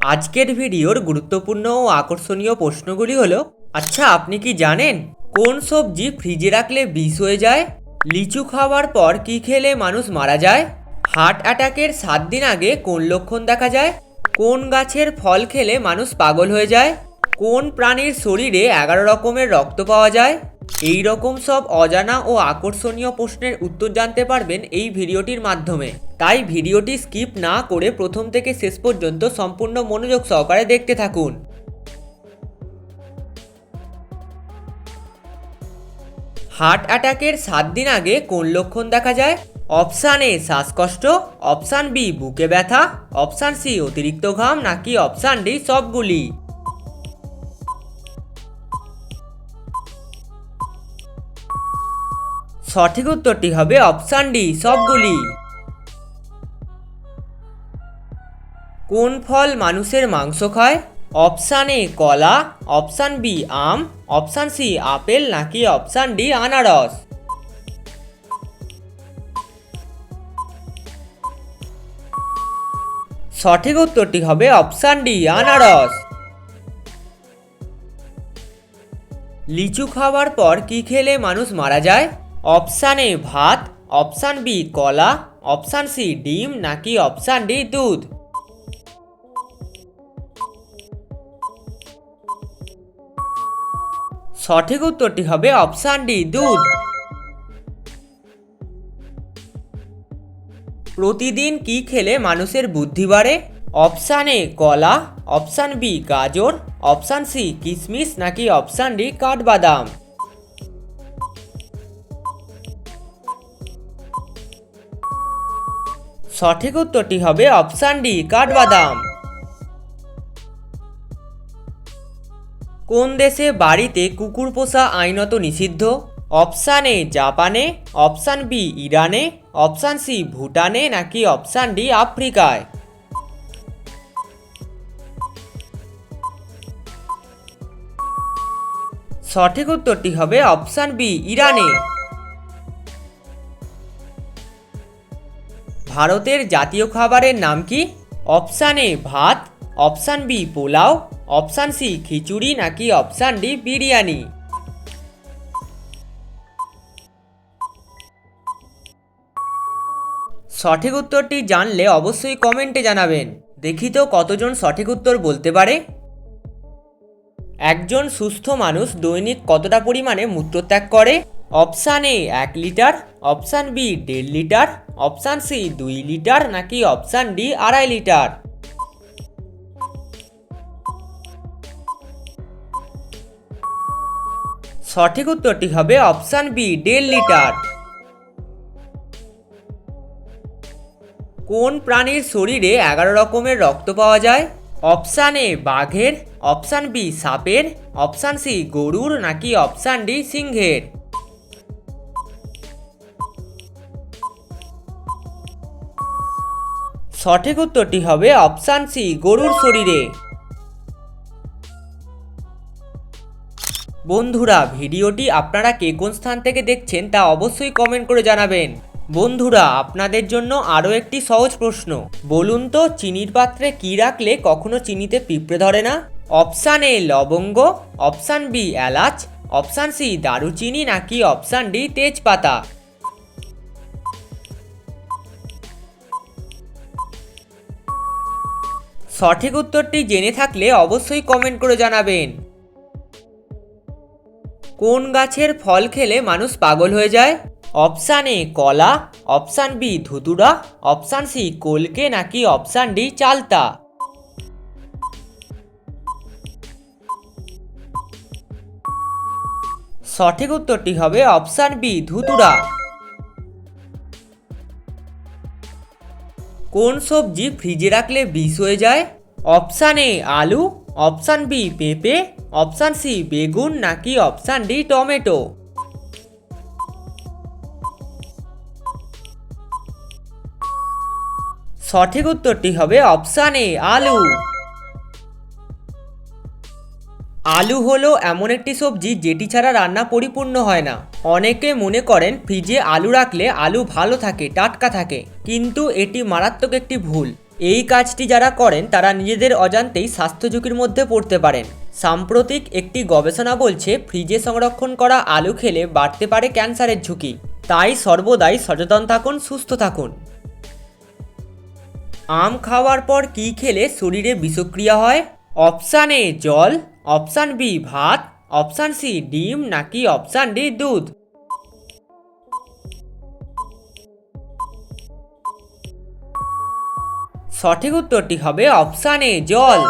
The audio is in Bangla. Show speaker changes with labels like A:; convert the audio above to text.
A: আজকের ভিডিওর গুরুত্বপূর্ণ ও আকর্ষণীয় প্রশ্নগুলি হলো আচ্ছা আপনি কি জানেন কোন সবজি ফ্রিজে রাখলে বিষ হয়ে যায়? লিচু খাওয়ার পর কি খেলে মানুষ মারা যায়? হার্ট অ্যাটাকের সাত দিন আগে কোন লক্ষণ দেখা যায়? কোন গাছের ফল খেলে মানুষ পাগল হয়ে যায়? কোন প্রাণীর শরীরে এগারো রকমের রক্ত পাওয়া যায়? এই রকম সব অজানা ও আকর্ষণীয় প্রশ্নের উত্তর জানতে পারবেন এই ভিডিওটির মাধ্যমে। তাই ভিডিওটি স্কিপ না করে প্রথম থেকে শেষ পর্যন্ত সম্পূর্ণ মনোযোগ সহকারে দেখতে থাকুন। হার্ট অ্যাটাকের সাত দিন আগে কোন লক্ষণ দেখা যায়? অপশান এ শ্বাসকষ্ট, অপশান বি বুকে ব্যথা, অপশান সি অতিরিক্ত ঘাম, নাকি অপশান ডি সবগুলি? সঠিক উত্তরটি হবে অপশান ডি, সবগুলি। কোন ফল মানুষের মাংস খায়? অপশান এ, কলা, অপশান বি, আম, অপশান সি, আপেল, নাকি অপশান ডি, আনারস? সঠিক উত্তরটি হবে অপশান ডি, আনারস। লিচু খাওয়ার পর কি খেলে মানুষ মারা যায়? অপশান এ ভাত। অপশান বি কলা। অপশান সি ডিম, নাকি অপশান ডি দুধ? সঠিক উত্তরটি হবে অপশান ডি দুধ। প্রতিদিন কি খেলে মানুষের বুদ্ধি বাড়ে? অপশান এ কলা। অপশান বি গাজর। অপশান সি কিশমিশ নাকি অপশান ডি কাঠবাদাম? সঠিক উত্তরটি হবে অপশান ডি, কাঠবাদাম। কোন দেশে বাড়িতে কুকুর পোষা আইনত নিষিদ্ধ? অপশান এ, জাপানে, অপশান বি, ইরানে, অপশান সি, ভুটানে, নাকি অপশান ডি, আফ্রিকায়? সঠিক উত্তরটি হবে অপশান বি, ইরানে। ভারতের জাতীয় খাবারের নাম কি? অপশান এ ভাত, option B pulao, option C khichuri নাকি অপশান ডি বিরিয়ানি? সঠিক উত্তরটি জানলে অবশ্যই কমেন্টে জানাবেন। দেখি তো কতজন সঠিক উত্তর বলতে পারে? একজন সুস্থ মানুষ দৈনিক কতটা পরিমাণে মূত্রত্যাগ করে? অপশান এ এক লিটার, অপশান বি দেড় লিটার, অপশান সি দুই লিটার নাকি অপশান ডি আড়াই লিটার? সঠিক উত্তরটি হবে অপশান বি দেড় লিটার। কোন প্রাণীর শরীরে এগারো রকমের রক্ত পাওয়া যায়? অপশান এ বাঘের, অপশান বি সাপের, অপশান সি গরুর নাকি অপশান ডি সিংহের? সঠিক উত্তরটি হবে অপশান সি, গরুর শরীরে। বন্ধুরা, ভিডিওটি আপনারা কে কোন স্থান থেকে দেখছেন তা অবশ্যই কমেন্ট করে জানাবেন। বন্ধুরা, আপনাদের জন্য আরও একটি সহজ প্রশ্ন। বলুন তো, চিনির পাত্রে কি রাখলে কখনো চিনিতে পিঁপড়ে ধরে না? অপশান এ, লবঙ্গ, অপশান বি, এলাচ, অপশান সি, দারুচিনি, নাকি অপশান ডি, তেজপাতা? সঠিক উত্তরটি জেনে থাকলে অবশ্যই কমেন্ট করে জানাবেন। কোন গাছের ফল খেলে মানুষ পাগল হয়ে যায়? অপশান এ কলা। অপশান বি ধুতুরা অপশান সি কলকে নাকি অপশান ডি চালতা। সঠিক উত্তরটি হবে অপশান বি ধুতুরা কোন সবজি ফ্রিজে রাখলে বিষ হয়ে যায়? অপশান এ, আলু, অপশান বি, পেঁপে, অপশান সি, বেগুন, নাকি অপশান ডি, টমেটো? সঠিক উত্তরটি হবে অপশান এ, আলু। আলু হলো এমন একটি সবজি যেটি ছাড়া রান্না পরিপূর্ণ হয় না। অনেকে মনে করেন, ফ্রিজে আলু রাখলে আলু ভালো থাকে, টাটকা থাকে, কিন্তু এটি মারাত্মক একটি ভুল। এই কাজটি যারা করেন, তারা নিজেদের অজান্তেই স্বাস্থ্য ঝুঁকির মধ্যে পড়তে পারেন। সাম্প্রতিক একটি গবেষণা বলছে, ফ্রিজে সংরক্ষণ করা আলু খেলে বাড়তে পারে ক্যান্সারের ঝুঁকি। তাই সর্বদাই সচেতন থাকুন, সুস্থ থাকুন। আম খাওয়ার পর কি খেলে শরীরে বিষক্রিয়া হয়? অপশান জল। অপশান বি ভাত, অপশান সি ডিম, নাকি অপশান ডি দুধ? সঠিক উত্তরটি হবে অপশান এ জল।